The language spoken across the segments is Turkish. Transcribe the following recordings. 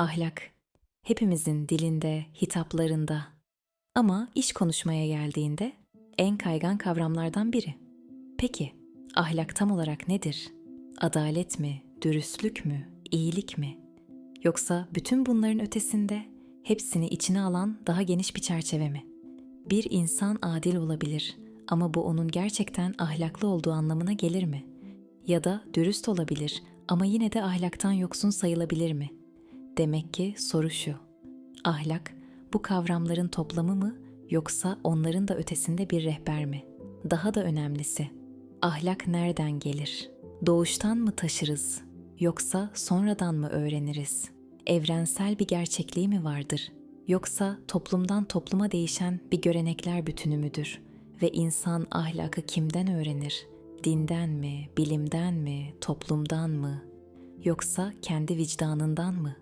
ahlak hepimizin dilinde, hitaplarında ama iş konuşmaya geldiğinde en kaygan kavramlardan biri. Peki, ahlak tam olarak nedir? Adalet mi, dürüstlük mü, iyilik mi? Yoksa bütün bunların ötesinde hepsini içine alan daha geniş bir çerçeve mi? Bir insan adil olabilir ama bu onun gerçekten ahlaklı olduğu anlamına gelir mi? Ya da dürüst olabilir ama yine de ahlaktan yoksun sayılabilir mi? Demek ki soru şu. Ahlak bu kavramların toplamı mı yoksa onların da ötesinde bir rehber mi? Daha da önemlisi, ahlak nereden gelir? Doğuştan mı taşırız yoksa sonradan mı öğreniriz? Evrensel bir gerçekliği mi vardır yoksa toplumdan topluma değişen bir görenekler bütünü müdür? Ve insan ahlakı kimden öğrenir? Dinden mi, bilimden mi, toplumdan mı? Yoksa kendi vicdanından mı?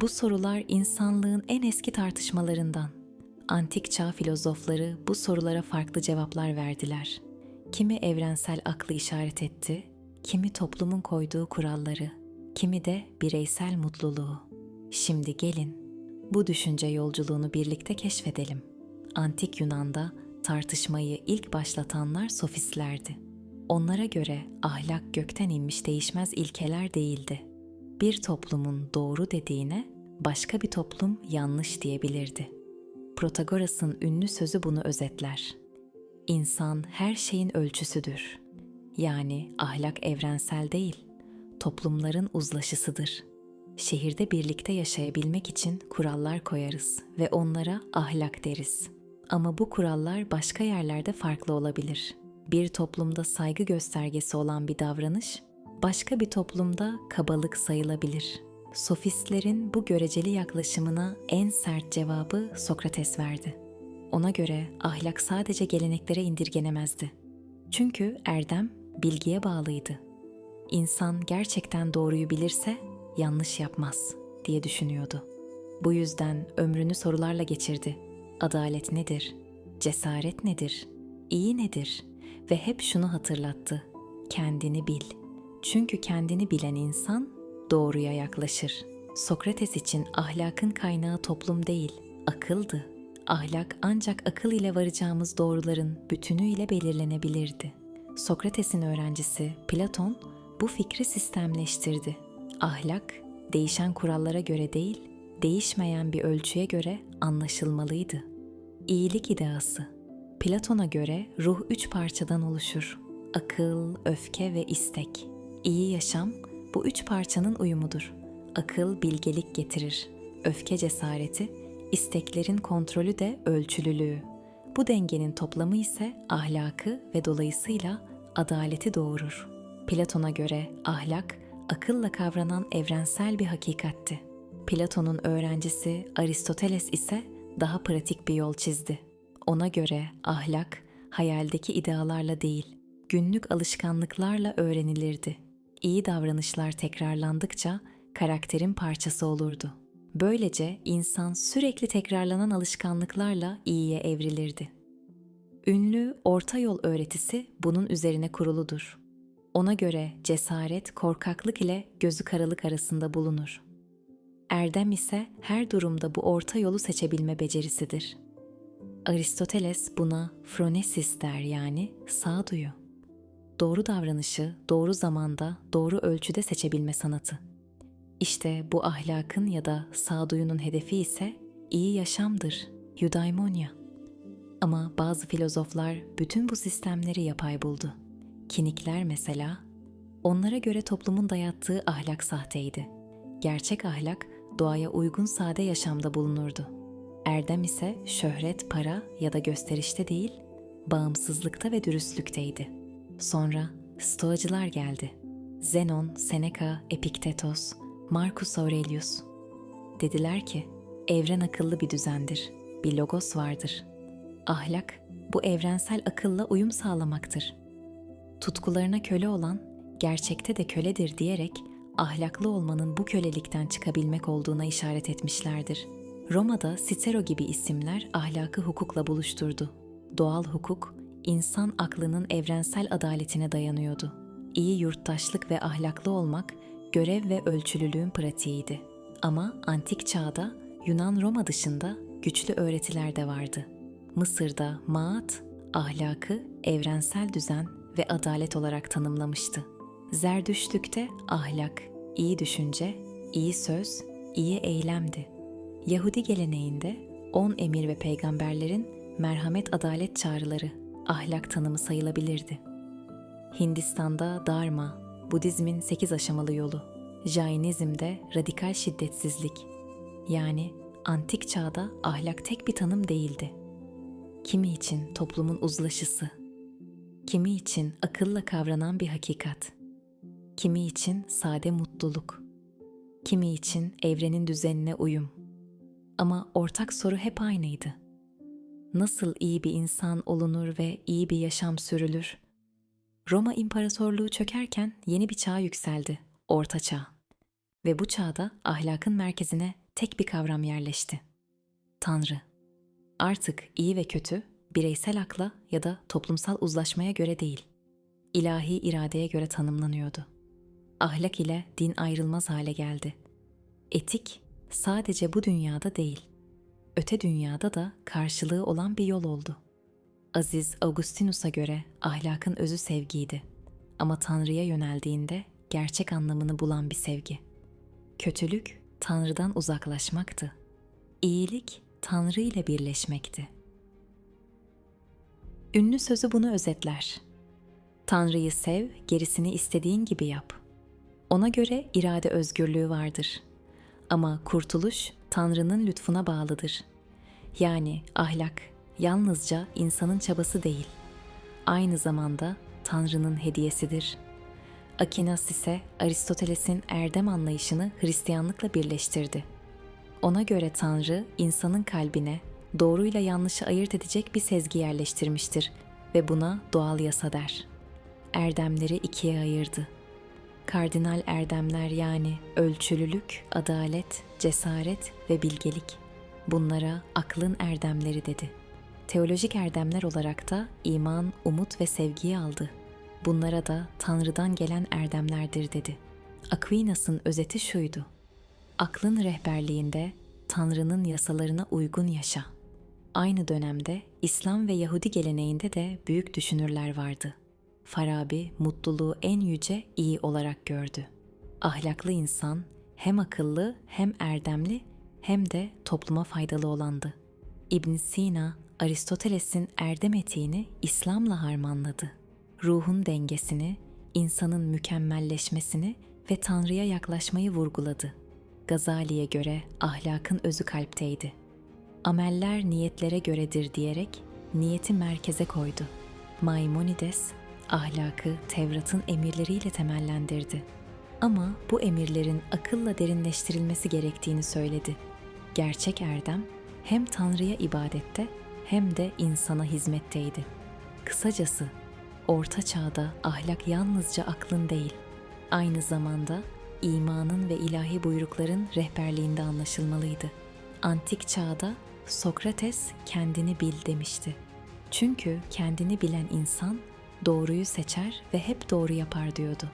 Bu sorular insanlığın en eski tartışmalarından. Antik çağ filozofları bu sorulara farklı cevaplar verdiler. Kimi evrensel aklı işaret etti, kimi toplumun koyduğu kuralları, kimi de bireysel mutluluğu. Şimdi gelin bu düşünce yolculuğunu birlikte keşfedelim. Antik Yunan'da tartışmayı ilk başlatanlar sofistlerdi. Onlara göre ahlak gökten inmiş değişmez ilkeler değildi. Bir toplumun doğru dediğine başka bir toplum yanlış diyebilirdi. Protagoras'ın ünlü sözü bunu özetler. İnsan her şeyin ölçüsüdür. Yani ahlak evrensel değil, toplumların uzlaşısıdır. Şehirde birlikte yaşayabilmek için kurallar koyarız ve onlara ahlak deriz. Ama bu kurallar başka yerlerde farklı olabilir. Bir toplumda saygı göstergesi olan bir davranış, başka bir toplumda kabalık sayılabilir. Sofistlerin bu göreceli yaklaşımına en sert cevabı Sokrates verdi. Ona göre ahlak sadece geleneklere indirgenemezdi. Çünkü erdem bilgiye bağlıydı. İnsan gerçekten doğruyu bilirse yanlış yapmaz diye düşünüyordu. Bu yüzden ömrünü sorularla geçirdi. Adalet nedir? Cesaret nedir? İyi nedir? Ve hep şunu hatırlattı. Kendini bil. Çünkü kendini bilen insan doğruya yaklaşır. Sokrates için ahlakın kaynağı toplum değil, akıldı. Ahlak ancak akıl ile varacağımız doğruların bütünüyle belirlenebilirdi. Sokrates'in öğrencisi Platon bu fikri sistemleştirdi. Ahlak değişen kurallara göre değil, değişmeyen bir ölçüye göre anlaşılmalıydı. İyilik ideası. Platon'a göre ruh üç parçadan oluşur. Akıl, öfke ve istek. İyi yaşam bu üç parçanın uyumudur. Akıl bilgelik getirir. Öfke cesareti, isteklerin kontrolü de ölçülülüğü. Bu dengenin toplamı ise ahlakı ve dolayısıyla adaleti doğurur. Platon'a göre ahlak akılla kavranan evrensel bir hakikatti. Platon'un öğrencisi Aristoteles ise daha pratik bir yol çizdi. Ona göre ahlak hayaldeki idealarla değil, günlük alışkanlıklarla öğrenilirdi. İyi davranışlar tekrarlandıkça karakterin parçası olurdu. Böylece insan sürekli tekrarlanan alışkanlıklarla iyiye evrilirdi. Ünlü orta yol öğretisi bunun üzerine kuruludur. Ona göre cesaret korkaklık ile gözü karalık arasında bulunur. Erdem ise her durumda bu orta yolu seçebilme becerisidir. Aristoteles buna phronesis der yani sağduyu. Doğru davranışı doğru zamanda, doğru ölçüde seçebilme sanatı. İşte bu ahlakın ya da sağduyunun hedefi ise iyi yaşamdır, eudaimonia. Ama bazı filozoflar bütün bu sistemleri yapay buldu. Kinikler mesela, onlara göre toplumun dayattığı ahlak sahteydi. Gerçek ahlak doğaya uygun sade yaşamda bulunurdu. Erdem ise şöhret, para ya da gösterişte değil, bağımsızlıkta ve dürüstlükteydi. Sonra Stoacılar geldi. Zenon, Seneca, Epiktetos, Marcus Aurelius. Dediler ki, evren akıllı bir düzendir, bir logos vardır. Ahlak, bu evrensel akılla uyum sağlamaktır. Tutkularına köle olan, gerçekte de köledir diyerek ahlaklı olmanın bu kölelikten çıkabilmek olduğuna işaret etmişlerdir. Roma'da Cicero gibi isimler ahlakı hukukla buluşturdu. Doğal hukuk, insan aklının evrensel adaletine dayanıyordu. İyi yurttaşlık ve ahlaklı olmak, görev ve ölçülülüğün pratiğiydi. Ama antik çağda Yunan-Roma dışında güçlü öğretiler de vardı. Mısır'da maat, ahlakı evrensel düzen ve adalet olarak tanımlamıştı. Zerdüştlükte ahlak, iyi düşünce, iyi söz, iyi eylemdi. Yahudi geleneğinde on emir ve peygamberlerin merhamet adalet çağrıları ahlak tanımı sayılabilirdi. Hindistan'da Dharma, Budizmin 8 aşamalı yolu, Jainizm'de radikal şiddetsizlik. Yani antik çağda ahlak tek bir tanım değildi. Kimi için toplumun uzlaşısı, kimi için akılla kavranan bir hakikat, kimi için sade mutluluk, kimi için evrenin düzenine uyum. Ama ortak soru hep aynıydı. Nasıl iyi bir insan olunur ve iyi bir yaşam sürülür? Roma İmparatorluğu çökerken yeni bir çağ yükseldi, Orta Çağ. Ve bu çağda ahlakın merkezine tek bir kavram yerleşti. Tanrı. Artık iyi ve kötü bireysel akla ya da toplumsal uzlaşmaya göre değil, ilahi iradeye göre tanımlanıyordu. Ahlak ile din ayrılmaz hale geldi. Etik sadece bu dünyada değil, öte dünyada da karşılığı olan bir yol oldu. Aziz Augustinus'a göre ahlakın özü sevgiydi. Ama Tanrı'ya yöneldiğinde gerçek anlamını bulan bir sevgi. Kötülük Tanrı'dan uzaklaşmaktı. İyilik Tanrı ile birleşmekti. Ünlü sözü bunu özetler. Tanrı'yı sev, gerisini istediğin gibi yap. Ona göre irade özgürlüğü vardır. Ama kurtuluş Tanrı'nın lütfuna bağlıdır. Yani ahlak yalnızca insanın çabası değil, aynı zamanda Tanrı'nın hediyesidir. Akinas ise Aristoteles'in erdem anlayışını Hristiyanlıkla birleştirdi. Ona göre Tanrı insanın kalbine doğruyla yanlışı ayırt edecek bir sezgi yerleştirmiştir ve buna doğal yasa der. Erdemleri ikiye ayırdı. Kardinal erdemler yani ölçülülük, adalet, cesaret ve bilgelik. Bunlara aklın erdemleri dedi. Teolojik erdemler olarak da iman, umut ve sevgiyi aldı. Bunlara da Tanrı'dan gelen erdemlerdir dedi. Aquinas'ın özeti şuydu. Aklın rehberliğinde Tanrı'nın yasalarına uygun yaşa. Aynı dönemde İslam ve Yahudi geleneğinde de büyük düşünürler vardı. Farabi mutluluğu en yüce iyi olarak gördü. Ahlaklı insan hem akıllı hem erdemli hem de topluma faydalı olandı. İbn Sina Aristoteles'in erdem etiğini İslam'la harmanladı. Ruhun dengesini, insanın mükemmelleşmesini ve Tanrı'ya yaklaşmayı vurguladı. Gazali'ye göre ahlakın özü kalpteydi. Ameller niyetlere göredir diyerek niyeti merkeze koydu. Maimonides ahlakı Tevrat'ın emirleriyle temellendirdi. Ama bu emirlerin akılla derinleştirilmesi gerektiğini söyledi. Gerçek erdem hem Tanrı'ya ibadette hem de insana hizmetteydi. Kısacası Orta Çağ'da ahlak yalnızca aklın değil, aynı zamanda imanın ve ilahi buyrukların rehberliğinde anlaşılmalıydı. Antik çağda Sokrates kendini bil demişti. Çünkü kendini bilen insan doğruyu seçer ve hep doğru yapar diyordu.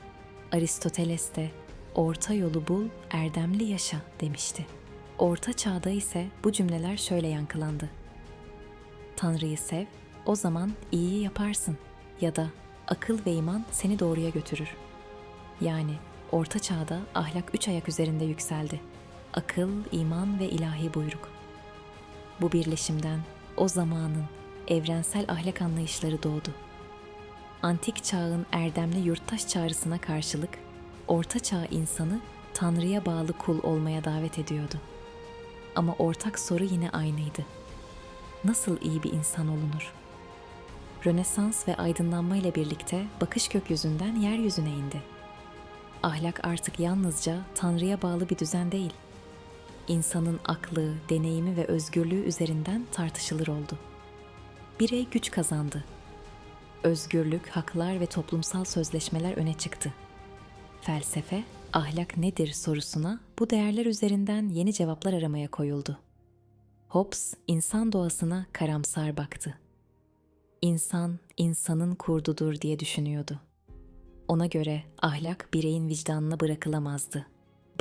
Aristoteles de orta yolu bul, erdemli yaşa demişti. Orta çağda ise bu cümleler şöyle yankılandı. Tanrı'yı sev, o zaman iyiyi yaparsın ya da akıl ve iman seni doğruya götürür. Yani orta çağda ahlak üç ayak üzerinde yükseldi. Akıl, iman ve ilahi buyruk. Bu birleşimden o zamanın evrensel ahlak anlayışları doğdu. Antik çağın erdemli yurttaş çağrısına karşılık orta çağ insanı Tanrı'ya bağlı kul olmaya davet ediyordu. Ama ortak soru yine aynıydı nasıl iyi bir insan olunur? Rönesans ve aydınlanma ile birlikte bakış gökyüzünden yeryüzüne indi. Ahlak artık yalnızca Tanrı'ya bağlı bir düzen değil. İnsanın aklı, deneyimi ve özgürlüğü üzerinden tartışılır oldu. Birey güç kazandı. Özgürlük, haklar ve toplumsal sözleşmeler öne çıktı. Felsefe, ahlak nedir sorusuna bu değerler üzerinden yeni cevaplar aramaya koyuldu. Hobbes insan doğasına karamsar baktı. İnsan, insanın kurdudur diye düşünüyordu. Ona göre ahlak bireyin vicdanına bırakılamazdı.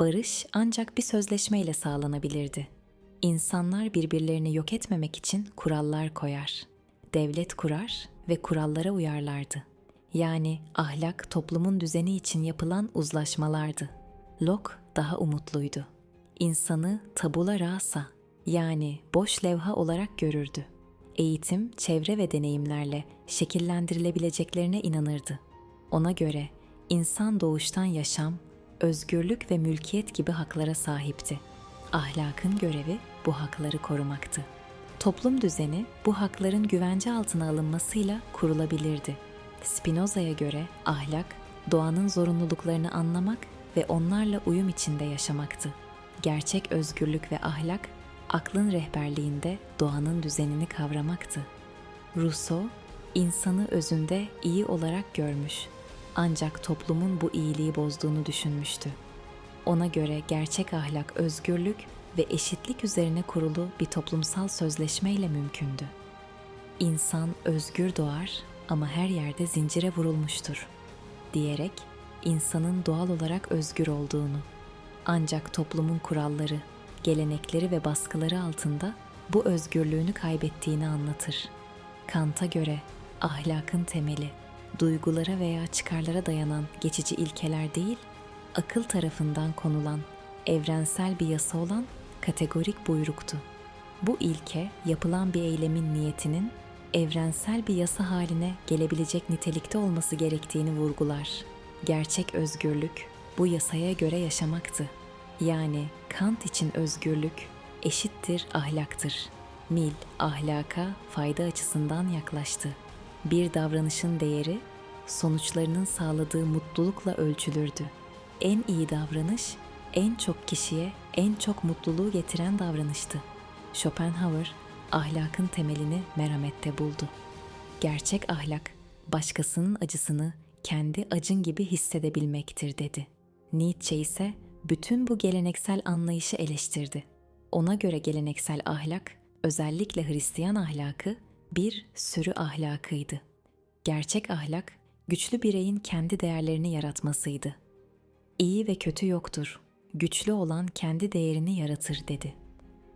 Barış ancak bir sözleşmeyle sağlanabilirdi. İnsanlar birbirlerini yok etmemek için kurallar koyar. Devlet kurar ve kurallara uyarlardı. Yani ahlak toplumun düzeni için yapılan uzlaşmalardı. Locke daha umutluydu. İnsanı tabula rasa yani boş levha olarak görürdü. Eğitim, çevre ve deneyimlerle şekillendirilebileceklerine inanırdı. Ona göre insan doğuştan yaşam, özgürlük ve mülkiyet gibi haklara sahipti. Ahlakın görevi bu hakları korumaktı. Toplum düzeni bu hakların güvence altına alınmasıyla kurulabilirdi. Spinoza'ya göre ahlak, doğanın zorunluluklarını anlamak ve onlarla uyum içinde yaşamaktı. Gerçek özgürlük ve ahlak, aklın rehberliğinde doğanın düzenini kavramaktı. Rousseau, insanı özünde iyi olarak görmüş. Ancak toplumun bu iyiliği bozduğunu düşünmüştü. Ona göre gerçek ahlak özgürlük ve eşitlik üzerine kurulu bir toplumsal sözleşmeyle mümkündü. İnsan özgür doğar ama her yerde zincire vurulmuştur diyerek insanın doğal olarak özgür olduğunu ancak toplumun kuralları, gelenekleri ve baskıları altında bu özgürlüğünü kaybettiğini anlatır. Kant'a göre ahlakın temeli duygulara veya çıkarlara dayanan geçici ilkeler değil, akıl tarafından konulan evrensel bir yasa olan kategorik buyruktu. Bu ilke yapılan bir eylemin niyetinin evrensel bir yasa haline gelebilecek nitelikte olması gerektiğini vurgular. Gerçek özgürlük bu yasaya göre yaşamaktı. Yani Kant için özgürlük eşittir ahlaktır. Mill ahlaka fayda açısından yaklaştı. Bir davranışın değeri sonuçlarının sağladığı mutlulukla ölçülürdü. En iyi davranış en çok kişiye en çok mutluluğu getiren davranıştı. Schopenhauer ahlakın temelini merhamette buldu. Gerçek ahlak başkasının acısını kendi acın gibi hissedebilmektir dedi. Nietzsche ise bütün bu geleneksel anlayışı eleştirdi. Ona göre geleneksel ahlak, özellikle Hristiyan ahlakı bir sürü ahlakıydı. Gerçek ahlak, güçlü bireyin kendi değerlerini yaratmasıydı. İyi ve kötü yoktur. Güçlü olan kendi değerini yaratır dedi.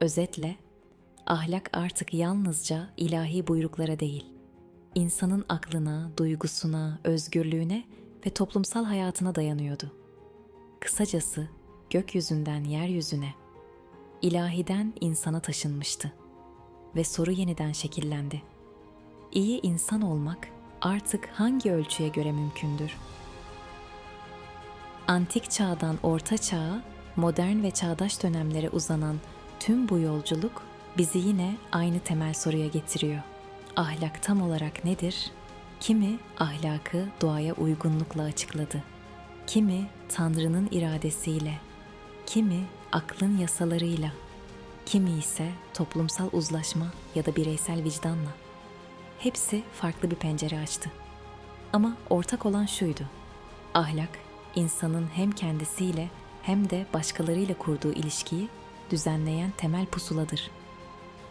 Özetle, ahlak artık yalnızca ilahi buyruklara değil, insanın aklına, duygusuna, özgürlüğüne ve toplumsal hayatına dayanıyordu. Kısacası gökyüzünden yeryüzüne, ilahiden insana taşınmıştı ve soru yeniden şekillendi. İyi insan olmak artık hangi ölçüye göre mümkündür? Antik çağdan orta çağa, modern ve çağdaş dönemlere uzanan tüm bu yolculuk bizi yine aynı temel soruya getiriyor. Ahlak tam olarak nedir? Kimi ahlakı doğaya uygunlukla açıkladı. Kimi Tanrı'nın iradesiyle, kimi aklın yasalarıyla, kimi ise toplumsal uzlaşma ya da bireysel vicdanla. Hepsi farklı bir pencere açtı. Ama ortak olan şuydu. Ahlak, insanın hem kendisiyle hem de başkalarıyla kurduğu ilişkiyi düzenleyen temel pusuladır.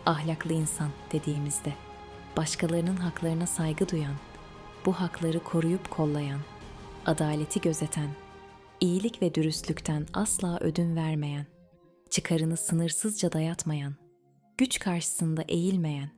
Ahlaklı insan dediğimizde başkalarının haklarına saygı duyan, bu hakları koruyup kollayan, adaleti gözeten, iyilik ve dürüstlükten asla ödün vermeyen, çıkarını sınırsızca dayatmayan, güç karşısında eğilmeyen,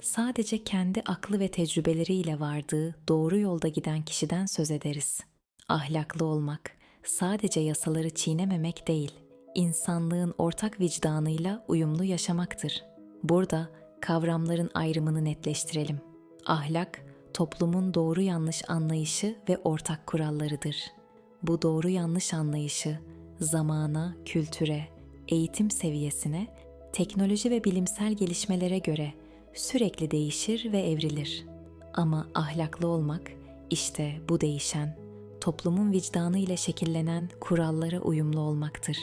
sadece kendi aklı ve tecrübeleriyle vardığı doğru yolda giden kişiden söz ederiz. Ahlaklı olmak, sadece yasaları çiğnememek değil, insanlığın ortak vicdanıyla uyumlu yaşamaktır. Burada kavramların ayrımını netleştirelim. Ahlak, toplumun doğru yanlış anlayışı ve ortak kurallarıdır. Bu doğru yanlış anlayışı zamana, kültüre, eğitim seviyesine, teknoloji ve bilimsel gelişmelere göre sürekli değişir ve evrilir. Ama ahlaklı olmak işte bu değişen, toplumun vicdanı ile şekillenen kurallara uyumlu olmaktır.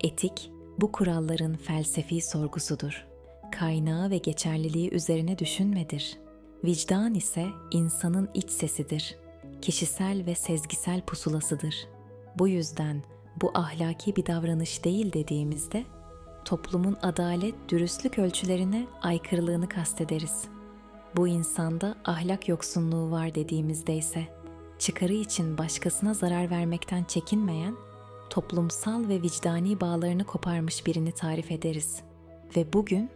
Etik bu kuralların felsefi sorgusudur. Kaynağı ve geçerliliği üzerine düşünmedir. Vicdan ise insanın iç sesidir. Kişisel ve sezgisel pusulasıdır. Bu yüzden bu ahlaki bir davranış değil dediğimizde toplumun adalet, dürüstlük ölçülerine aykırılığını kastederiz. Bu insanda ahlak yoksunluğu var dediğimizde ise çıkarı için başkasına zarar vermekten çekinmeyen, toplumsal ve vicdani bağlarını koparmış birini tarif ederiz. Ve bugün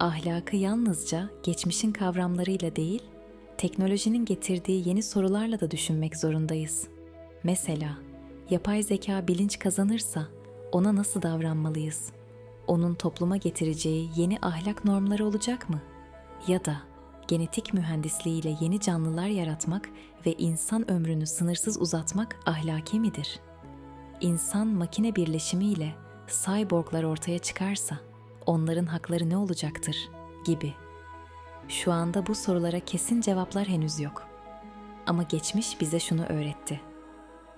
ahlakı yalnızca geçmişin kavramlarıyla değil, teknolojinin getirdiği yeni sorularla da düşünmek zorundayız. Mesela, yapay zeka bilinç kazanırsa ona nasıl davranmalıyız? Onun topluma getireceği yeni ahlak normları olacak mı? Ya da genetik mühendisliğiyle yeni canlılar yaratmak ve insan ömrünü sınırsız uzatmak ahlaki midir? İnsan makine birleşimiyle cyborglar ortaya çıkarsa onların hakları ne olacaktır gibi. Şu anda bu sorulara kesin cevaplar henüz yok. Ama geçmiş bize şunu öğretti.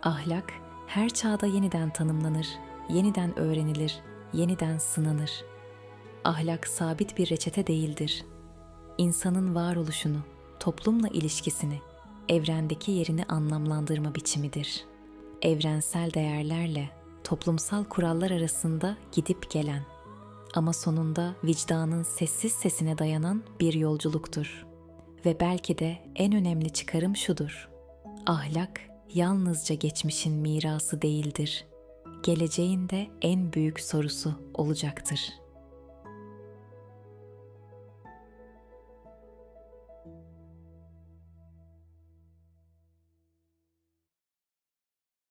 Ahlak her çağda yeniden tanımlanır, yeniden öğrenilir, yeniden sınanır. Ahlak sabit bir reçete değildir. İnsanın varoluşunu, toplumla ilişkisini, evrendeki yerini anlamlandırma biçimidir. Evrensel değerlerle toplumsal kurallar arasında gidip gelen ama sonunda vicdanın sessiz sesine dayanan bir yolculuktur. Ve belki de en önemli çıkarım şudur. Ahlak yalnızca geçmişin mirası değildir. Geleceğin de en büyük sorusu olacaktır.''